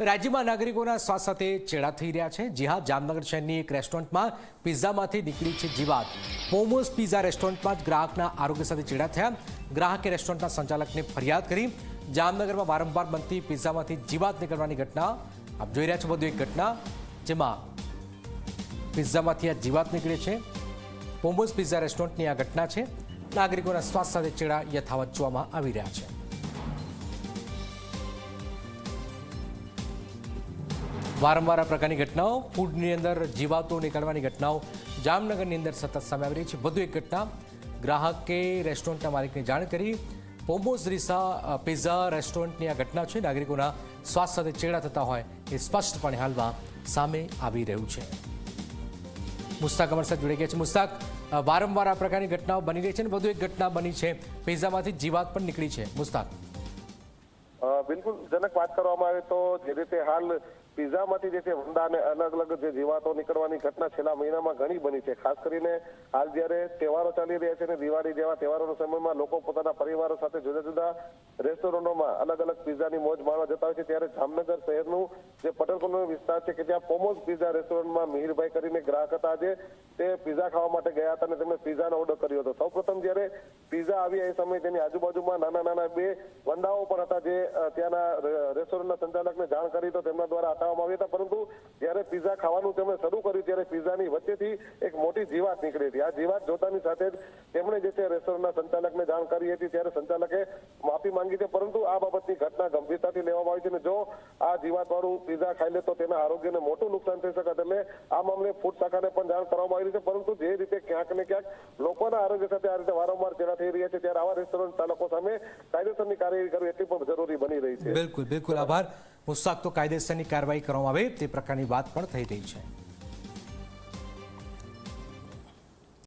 રાજ્યમાં નાગરિકોના સ્વાસ્થ્ય સાથે ચેડા થઈ રહ્યા છે. જી હા, જામનગર શહેરની એક રેસ્ટોરન્ટમાં પિઝામાંથી નીકળી છે જીવાત મોમોઝ પિઝા રેસ્ટોરન્ટમાં જ ગ્રાહકના આરોગ્ય સાથે ચેડા થયા. ગ્રાહકે રેસ્ટોરન્ટના સંચાલકને ફરિયાદ કરી. જામનગરમાં વારંવાર બનતી પિઝામાંથી જીવાત નીકળવાની ઘટના. આપ જોઈ રહ્યા છો બધું એક ઘટના, જેમાં પિઝામાંથી આ જીવાત નીકળે છે. મોમોઝ પિઝા રેસ્ટોરન્ટની આ ઘટના છે. નાગરિકોના સ્વાસ્થ્ય સાથે ચેડા યથાવત જોવામાં આવી રહ્યા છે. વારંવાર આ પ્રકારની ઘટનાઓ, ફૂડની અંદર જીવાતો નીકળવાની ઘટનાઓ, જામનગરની અંદર સતત સામે આવી રહી છે. વધુ એક ઘટના, ગ્રાહકે રેસ્ટોરન્ટના માલિકને જાણ કરી. પોમોઝ રીસા પિઝા રેસ્ટોરન્ટની આ ઘટના છે. નાગરિકોના સ્વાસ્થ્ય સાથે ચેડા થતા હોય એ સ્પષ્ટપણે હાલમાં સામે આવી રહ્યું છે. મુસ્તાક અમર સાથે જોડાઈ ગયા છે. મુસ્તાક વારંવાર આ પ્રકારની ઘટનાઓ બની રહી છે અને વધુ એક ઘટના બની છે. પિઝામાંથી જીવાત પણ નીકળી છે. મુસ્તાક. બિલકુલ જનક વાત કરવામાં આવે તો જે રીતે હાલ પિઝામાંથી જે છે વંડા અને અલગ અલગ જે જીવાતો નીકળવાની ઘટના છેલ્લા મહિનામાં ઘણી બની છે. ખાસ કરીને હાલ જ્યારે તહેવારો ચાલી રહ્યા છે અને દિવાળી જેવા તહેવારોના સમયમાં લોકો પોતાના પરિવારો સાથે જુદા જુદા રેસ્ટોરન્ટોમાં અલગ અલગ પિઝાની મોજ માણવા જતા હોય છે. ત્યારે જામનગર શહેરનું જે પટેલ કોલોની વિસ્તાર છે કે જ્યાં પોમોઝ પિઝા રેસ્ટોરન્ટમાં મિહિરભાઈ કરીને ગ્રાહક હતા આજે તે પિઝા ખાવા માટે ગયા હતા અને તેમણે પિઝાનો ઓર્ડર કર્યો હતો. સૌપ્રથમ જ્યારે પિઝા આવ્યા એ સમયે તેની આજુબાજુમાં નાના નાના બે વંડાઓ પણ હતા જે ત્યાંના રેસ્ટોરન્ટના સંચાલકને જાણ કરી તો તેમના દ્વારા હટાવવામાં આવ્યા હતા. પરંતુ જ્યારે પિઝા ખાવાનું તેમણે શરૂ કર્યું ત્યારે પિઝાની વચ્ચેથી એક મોટી જીવાત નીકળી હતી. આ જીવાત જોતાની સાથે જ તેમણે જે છે રેસ્ટોરન્ટના સંચાલકને જાણ કરી હતી ત્યારે સંચાલકે માફી માંગી છે. પરંતુ આ બાબતની ઘટના ગંભીરતાથી લેવામાં આવી છે અને જો આ જીવાતવાળું પીઝા ખાઈ લે તો તેના આરોગ્યને મોટું નુકસાન થઈ શકે એટલે આ મામલે ફૂડ શાખાને પણ જાણ કરવામાં આવી છે. પરંતુ જે રીતે ક્યાંક ને ક્યાંક લોકોના આરોગ્ય સાથે આ રીતે વારંવાર ચેડા થઈ રહ્યા છે ત્યારે આવા રેસ્ટોરન્ટ ચાલકો સામે કાયદેસરની કાર્યવાહી કરવી એટલી પણ જરૂરી બની રહી છે. બિલકુલ બિલકુલ આભાર. મુસાક તો કાયદેસરની કાર્યવાહી કરવામાં આવે, તે પ્રકારની વાત પણ થઈ રહી છે.